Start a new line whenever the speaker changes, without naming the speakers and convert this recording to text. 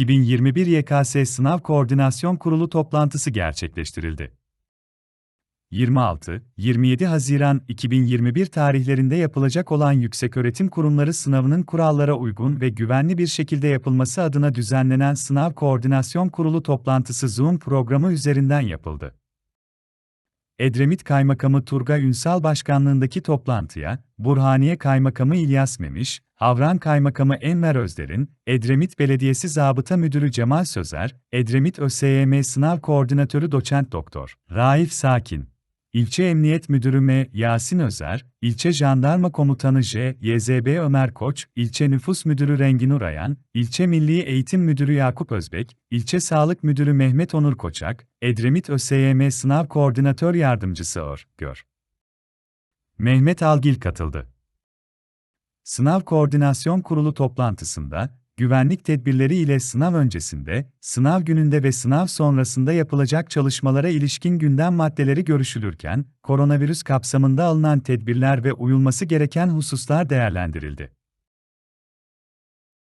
2021 YKS Sınav Koordinasyon Kurulu toplantısı gerçekleştirildi. 26-27 Haziran 2021 tarihlerinde yapılacak olan Yükseköğretim Kurumları sınavının kurallara uygun ve güvenli bir şekilde yapılması adına düzenlenen Sınav Koordinasyon Kurulu toplantısı Zoom programı üzerinden yapıldı. Edremit Kaymakamı Turga Ünsal Başkanlığındaki toplantıya, Burhaniye Kaymakamı İlyas Memiş, Havran Kaymakamı Enver Özder'in, Edremit Belediyesi Zabıta Müdürü Cemal Sözer, Edremit ÖSYM Sınav Koordinatörü Doçent Doktor Raif Sakin, İlçe Emniyet Müdürü M. Yasin Özer, İlçe Jandarma Komutanı J. YZB Ömer Koç, İlçe Nüfus Müdürü Rengin Urayan, İlçe Milli Eğitim Müdürü Yakup Özbek, İlçe Sağlık Müdürü Mehmet Onur Koçak, Edremit ÖSYM Sınav Koordinatör Yardımcısı Or. Gör. Mehmet Algil katıldı. Sınav Koordinasyon Kurulu toplantısında, güvenlik tedbirleri ile sınav öncesinde, sınav gününde ve sınav sonrasında yapılacak çalışmalara ilişkin gündem maddeleri görüşülürken, koronavirüs kapsamında alınan tedbirler ve uyulması gereken hususlar değerlendirildi.